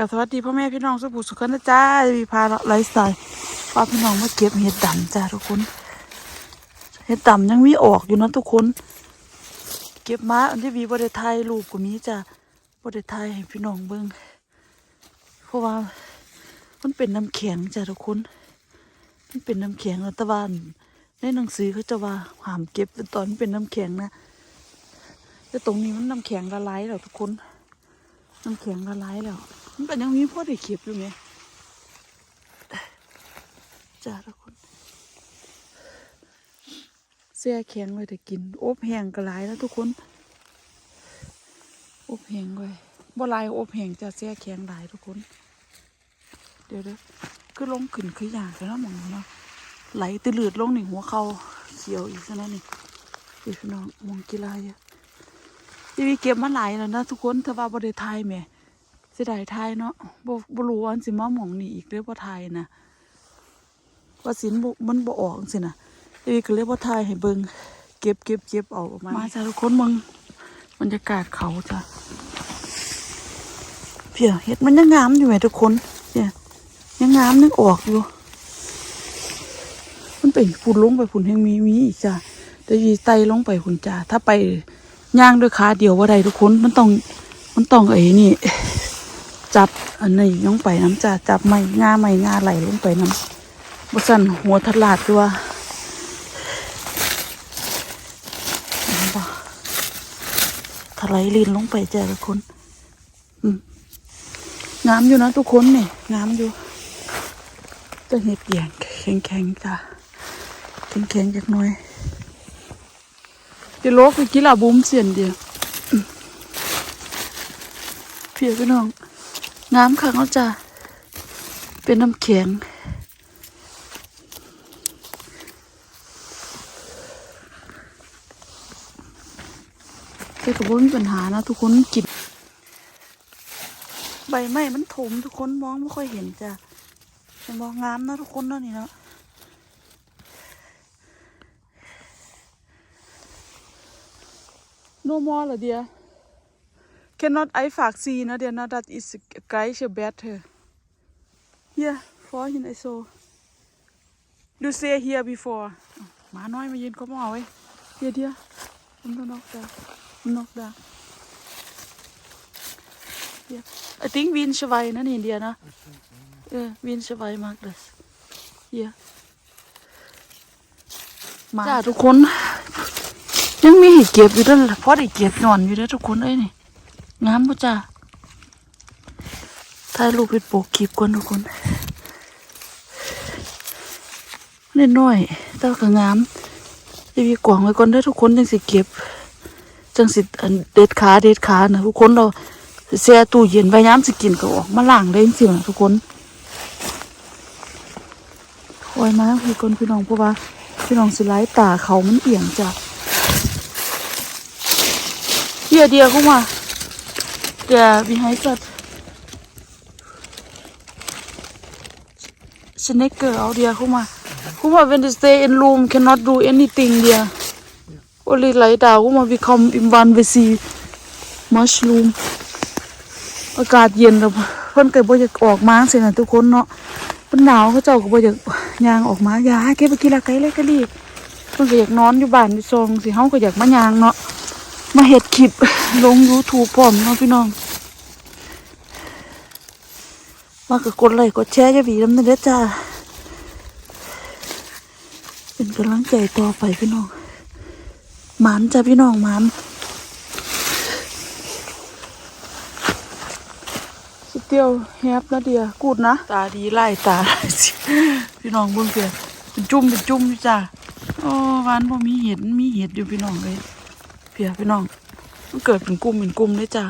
กับสวัสดีพ่อแม่พี่น้องสุภูสุขนะจ้าวีพาไลฟ์สไตล์พาพี่น้องมาเก็บเห็ดดำจ้าทุกคนเห็ดดำยังมีออกอยู่นะทุกคน เก็บมาอันที่วีบริไทยรูปก็มีจ้าบริไทยให้พี่น้องเบิ่งเพราะว่ามันเป็นน้ำแข็งจ้าทุกคนมันเป็นน้ำแข็งรัฐบาลในหนังสือเขาจะว่าหามเก็บตอนมันเป็นน้ำแข็งนะแต่ตรงนี้มันน้ำแข็งละลายแล้วทุกคนน้ำแข็งละลายแล้ว มันก็ยังมีพอได้เก็บอยู่ไหมจ้าทุกคนเสียแข็งไว้แต่กิน อบแห้งก็หลายแล้วทุกคน อบแห้งไว้บ่ลายอบแห้งจะเสียแข็งหลายทุกคน เดี๋ยวเด้อคือลงขึ้นคืออย่างกันแล้วมองเนาะไหลตะลืดลงในหัวเขาเขียวอีกซะแล้วนี่เดี๋ยวพี่น้องมองกีฬาเยอะทีวีเก็บมาหลายแล้วนะทุกคนถ้าว่าบ่ไทยแม่ สียดายทายเนาะบ่บ่รู้ว่าอันสิมาหมองนี่อีกเด้อบ่ทายนะว่าสินบ่มันบ่ออกสินะเอ้ยก็เลยบ่ทายให้เบิ่งเก็บเก็บเก็บเอาออกมามาจ้าทุกคนมึงบรรยากาศเขาจ้ะเพียเห็ดมันยังงามอยู่ไหมทุกคนเนี่ยยังงามนึกออกอยู่ มันไปฝุ่นลงไปฝุ่นยังมีมีอีกจ้ะแต่ยีไตลงไปฝุ่นจ้าถ้าไปย่างด้วยขาเดียวว่าใดทุกคนมันต้องมันต้องไอ้นี่ จับอันนี้ลงไปน้ำจ้าจับไม้งาไม้งาไหลลงไปน้ำบสันหัวทลาดตัวเห็นปะถลายลีนลงไปจ้าทุกคนงามอยู่นะทุกคนเนี่ยงามอยู่จะเห็ดแยงแข็งแข็งจ้าแข็งแข็งจักน่อยจะโลกไปกินลาบุ้มเสียนเดียวเพียพี่น้อง น้ำขังแล้วจ้ะเป็นน้ำแข็งแต่ก็บ่มีปัญหานะทุกคนกินใบไม้มันถมทุกคนมองไม่ค่อยเห็นจ้ะแต่มองงามนะทุกคนเนาะนี่เนาะโนมอลเหรอเดีย Cannot I ฝากซีนะเดี๋ยวนะ that is guy should better here for him I saw you say here before หมาน้อยมายืนก็มองเอาไว้เดี๋ยวเดี๋ยวมันต้องนอกดามันนอกดาเดี๋ยว I think วินชไวนั่นเห็นเดียวนะเออวินชไวมากเลยเดี๋ยวมาจ้าทุกคน ยังมีให้เก็บอยู่ด้วยเพราะได้เก็บนอนอยู่ด้วยทุกคนเอ้ยนี่ งามป่จ้าถ่ายรูปเป็นโปกคลิปก่อนทุกคนนิดหน่อยๆแต่ก็งามจะมีกล่องไว้ก่อนเด้ทุกคนจังสิเก็บ จังสิเด็ดขาเด็ดขานะทุกคนเราแช่ตู้เย็นไว้ย้ำสิกินก็ออกมาล้างได้จริงๆนะทุกคนคอยมาพี่คนพี่น้องเพราะว่าพี่น้องสิไล่ตาเขามันเอียงจ้ะเดียวเดียวเข้ามา Yeah, behind that. Snake out there, Kuma. Kuma, when they stay in room, cannot do anything there. Only lie down, Kuma become in one we see mushroom. อากาศเย็นแล้วเพิ่นก็บ่อยากออกมาสินะทุกคนเนาะเพิ่นหนาวเขาเจ้าก็บ่อยากย่างออกมายาเก็บไปกินละไก่เลยกะลีเพิ่นก็อยากนอนอยู่บ้านอยู่ซองสิเฮาก็อยากมาย่างเนาะ มาเห็ดคลิปลง YouTube พร้อมเนาะพี่น้อง มาก็กดไลค์กดแชร์จะบีน้ำเด้อจ้า เป็นกำลังใจต่อไปพี่น้องหมานจ้าพี่น้องหมานสเตียวแฮปนะเดียกูดนะ ตาดีไล่ตาพี่น้องเบิ่งเพียเป็นจุ่มเป็นจุ่มจ้าโอ้วานพอมีเห็ดมีเห็ดอยู่พี่น้องเลย เพียพี่น้อง มันเกิดเป็นกลุ่มเป็นกลุ่มเลยจ้ะ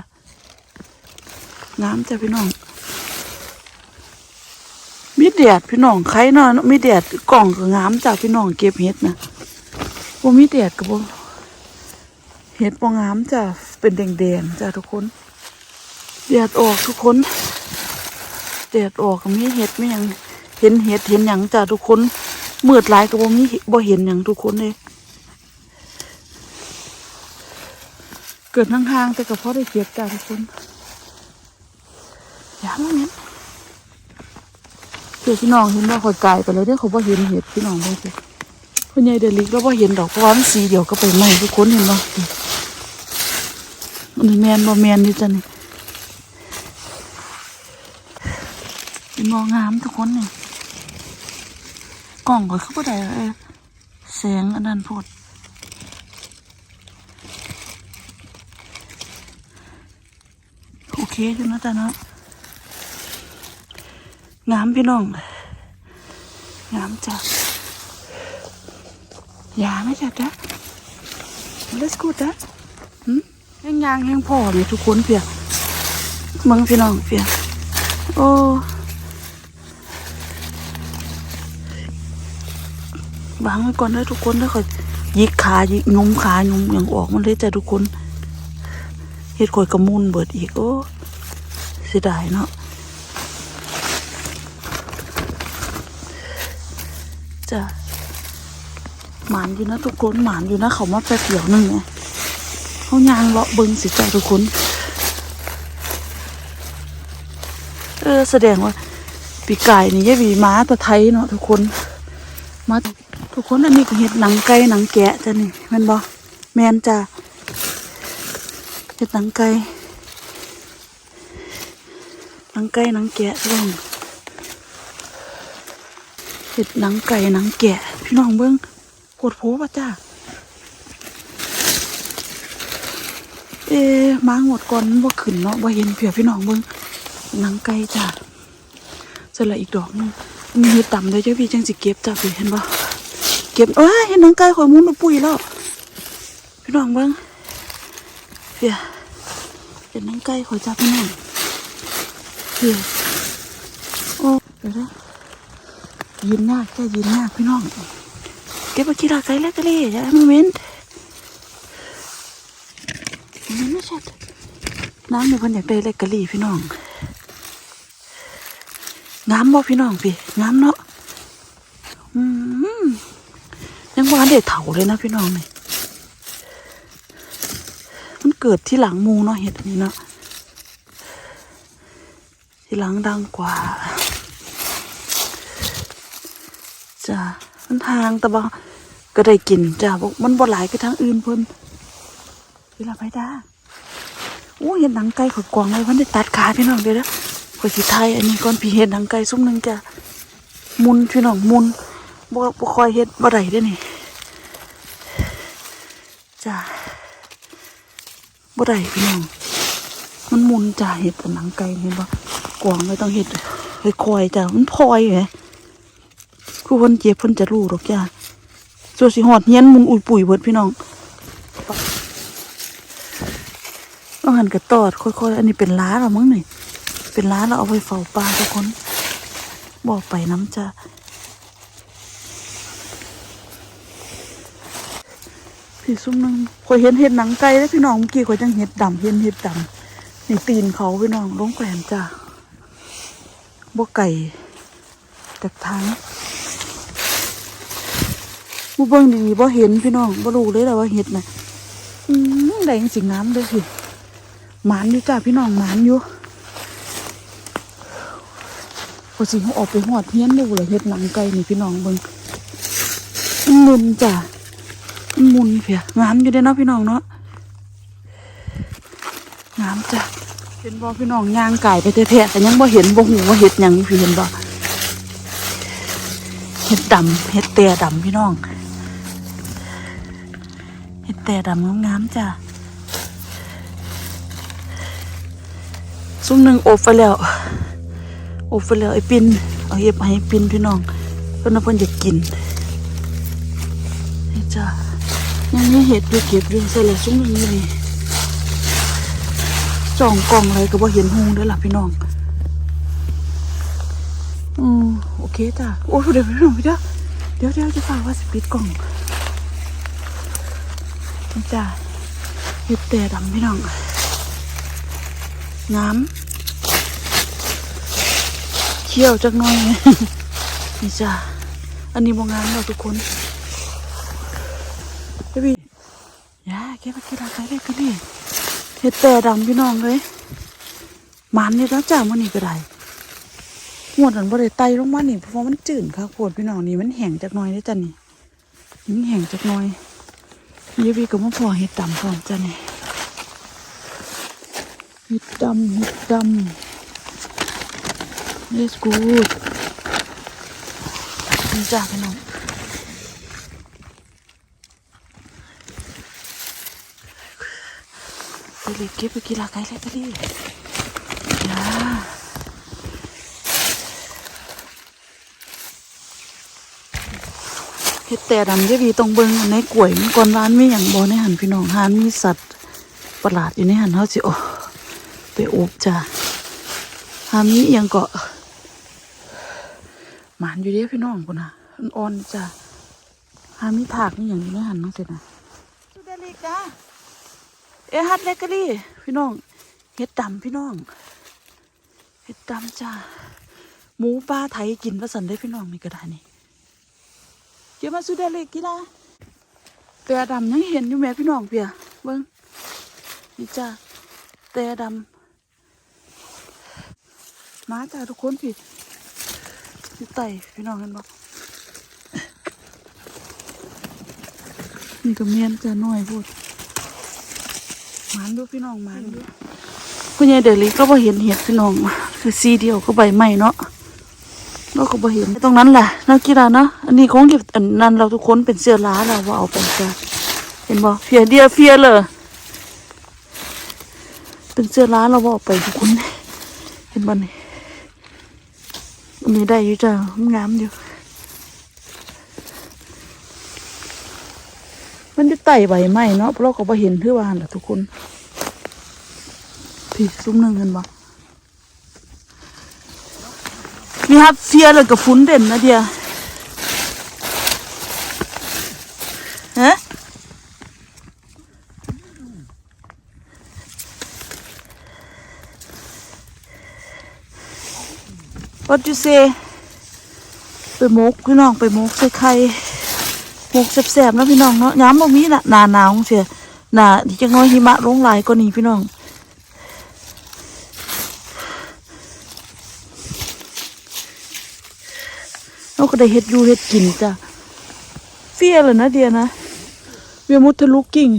น้ำจ้ะพี่น้อง มีแดดพี่น้องใครเนาะมีแดดกล่องก็งามจ้ะพี่น้องเก็บเห็ดนะว่ามีแดดก็บ่เห็ดบ่งามจ้ะเป็นแดงๆจ้ะทุกคนแดดออกทุกคนแดดออกก็มีเห็ดไม่ยังเห็นเห็ดเห็นหยังจ้ะทุกคนมืดหลายก็บ่มีบ่เห็นหยังทุกคนเลย เกิดห่างๆแต่ก็พอได้เก็บจ้าทุกคนอย่ามาเห็นเพื่อพี่น้องเห็นว่าคอยกายไปแล้วเด้อเขาบ่เห็นเห็ดพี่น้องเบิ่งสิพ่อใหญ่เดลิกแล้วบ่เห็นดอกเพราะว่ามันสีเดียวก็ไปไหมทุกคนเห็นบ่อันแมนบ่แมนนี่จ้ะนี่เป็นมองงามทุกคนนี่กล่องก็คือบ่ได้แสงอันนั้นโพด โอ เคอยู่นะจ๊ะเนาะงามพี่น้องงามจ้ะยาไหมจ๊ะจ๊ะ let's go จ้ะหืมแห้งยางแห้งพ่อเลยทุกคนเพียมึงพี่น้องเพียโอ้วางไว้ก่อนเลยทุกคนแล้วค่อยยิกขายิกงมขายุมอย่างออกมันเลยจ้ะทุกคน เฮ็ดข่อยกระมุนเบิดอีก โอ้เสียดายเนาะจะหมานอยู่นะทุกคนหมานอยู่นะ เขามาแป๊บเดียวนึงไงเขายางเลาะเบิ้งสิจ้ะทุกคน เออ แสดงว่า ปีกายนี่ยายวีม้าตะไทยเนาะทุกคนมาทุกคนอันนี้ก็เห็ดหนังไก่หนังแกะจ้ะนี่แม่นบ่แมนจ้ะ เห็ดหนังไก่หนังไก่หนังแกะพี่น้องเห็ดหนังไก่หนังแกะ พี่น้องเบิ้งปวดโผล่ป่ะจ้าเอ๊ะมาหมดก่อนบ่าขึ้นเนาะบ่เห็นเพียพี่น้องเบิ้งหนังไก่จ้าเสร็จแล้วอีกดอกหนึงมีต่ำเลยเจ้าพี่จังสิเก็บจ้าพี่เห็นบ่เก็บเอ้ยเห็ดหนังไก่ข่อยมุนมาปุ๋ยแล้วพี่น้องเบิ้ง เพียเป็นนังไก่ขอจับพี่น้องเพียโอ้เดี๋ยวนะยินยาแค่ยินยาพี่น้อง เก็บไปกี่ดอกไก่แล้วก็เลยอย่าโมเมนต์มันไม่ใช่น้ำในพันอยากได้เลกกะลี่พี่น้องงามบ่พี่น้องพี่งามเนาะอืมยังหวานเด็ดเถาเลยนะพี่น้องนี่มัน เกิดที่หลังมูเนาะเห็ดอันนี้เนาะที่หลังดังกว่าจ้ะมันทางแต่ว่ก็ได้กินจ้ะบอกมันบ่หลายก็ทางอื่นเพิ่นเวลาไปด้าโอ้เห็ดหนังไก่ขอยกวางไว้มันได้ตัดขาพี่น้องเดี๋ยวนะขอยสิไทยอันนี้ก่อนพี่เห็ดหนังไก่ซุ้มหนึ่งจ้ะมุนพี่น้องมุนบ่บ่คอยเฮ็ดบ่ได้ด้อนี่จ้ะ บ่ได้พี่น้องมันมุนจ่าเห็ดแต่หนังไก่เห็นปะกวางไม่ต้องเห็ดเห็ดคอยจ้ะมันพลอยไงคือคนเจ็บเพิ่นจะรู้หรอกจ้าส่วนสิหอดเฮียนมุนอุ่ยปุ๋ยเบิดพี่น้องต้องหันกระตอดค่อยๆ อันนี้เป็นล้าเรามั้งนี่เป็นล้าเราเอาไปเฝ้าปลาทุกคน บอกไปน้ำจ้า พี่ซุ่มนึงข่อยเห็นเห็ดหนังไก่แล้วพี่น้องเมื่อกี้ข่อยจังเห็ดดำเห็นเห็ดดำนี่ตีนเขาพี่น้องลงแขวนจ้าบ่ไก่จากทางบ่เบิ่งดีๆบ่เห็นพี่น้องบ่รู้เลยแหละว่าเห็ดน่ะอืมได้จริงน้ำเลยพี่หมานอยู่จ้าพี่น้องหมานอยู่พอสิเขาออกไปหอดเฮียนเลยเห็ดหนังไก่นี่พี่น้องเบิ่งมุนจ้า มันมุนเพียงามอยู่เด้เนาะพี่น้องเนาะงามจ้ะเห็นบ่พี่น้องย่างไก่ไปแท้ๆแต่ยังบ่เห็นบ่หูว่าเห็ดหยังพี่เห็นบ่เห็ดดำเห็ดแต่ดำพี่น้องเห็ดแต่ดำงามๆจ้ะซุ้มหนึ่งอบไปแล้วอบไปแล้วไอ้ปินเอาเห็บให้ปินพี่น้องเพิ่นเพิ่นจะกินนี่จ้ะ ยังมีเห็ดอยู่เก็บอยู่ใส่เลยซุ้มหนึงอยู่นี่จ่องกล่องอะไรก็บ่เห็นหูเด้ล่ะพี่น้อง อืมโอเคจ้ะโอ้เดี๋ยวพี่น้องพี่เด้อเดี๋ยวเดี๋ยวจะฝากว่าสปิดกล่องนี่จ้ะเห็ดแต่ดำพี่น้องน้ำเคี่ยวจักหน่อยนี่จ้ะอันนี้บ่งามเราทุกคน เฮ้ยยาเก็บไปกินอะไรได้กันนี่เห็ดแต่ดำพี่น้องเลยมันนี่แล้วจ้ามันนี่ก็ได้หมดอันบ่ได้ไตลงมานี่เพราะมันจืดค่ะโคตรพี่น้องนี่มันแห้งจักน่อยเด้จ้ะนี่มันแห้งจักน่อยยี่วีก็มาพอเห็ดดำพร้อมจ้ะนี่เห็ดดำเห็ดดำ yes good นี่จ้าพี่น้อง ไปเลยเก็บไปกินละไก่เลยไปดิจ้าเฮ็ดแต่ดำจะมีตรงเบิงในกล้วยมันก่อนร้านมีอย่างบ่ในหันพี่น้องหานมีสัตว์ประหลาดอยู่ในหันเฮาสิโอ้ไปโอบจ้าหามีอหยังเกาะหมานอยู่เด้พี่น้องพุ่นน่ะมันอ่อนจ้าหามีถากนี่อย่างอยู่ในหันน้องเสร็จนะสุดาลีจ้า เอฮัดเลกกะลี่ พี่น้องเฮ็ดดำพี่น้องเฮ็ดดำจ้าหมูปลาไทยกินว่าสันได้พี่น้องนี่ก็ได้นี่เดี๋ยวมาสุดาเล็กกีฬาแต่ดำยังเห็นอยู่แม่พี่น้องเพียเบิ้งนี่จ้าแต่ดำมาจ้าทุกคนพี่พี่ไตพี่น้องกันบอกนี่ก็เมียนจะน้อยพูด มานดูพี่น้องมานดูคุณยายเดลิก็บ่เห็นเห็ดพี่น้องคือซีเดียวก็ใบไม้เนาะเราก็บ่เห็นตรงนั้นแหละนักกีฬาเนาะอันนี้คงเก็บอันนั้นเราทุกคนเป็นเสื้อล้าเราว่าเอาไปจ้ะเห็นบ่เฟียเดียเฟียเลยเป็นเสื้อล้าเราว่าเอาไปทุกคนเห็นบ่นี่อันนี้ได้อยู่จ้ะงามอยู่ มันจะไต่ใบไม้เนาะเพราะเราก็บ่เห็นคือวาหั่นล่ะทุกคนพี่ซุ้มหนึ่งเห็นบ่ Wir haben viele gefunden, ne, dir? Hä? What you say ไปมกพี่น้องไปมกใส่ไข่ หมกแสบๆนะพี่น้องเนาะย้ำบ่มีน่ะหนาหนาวเสียหนาที่จะน้อยหิมะลงหลายกว่านี้พี่น้องเราก็ได้เฮ็ดอยู่เฮ็ดกินจ้ะเฟียเลยนะเดียนะเวียมุทะลุกกิ่ง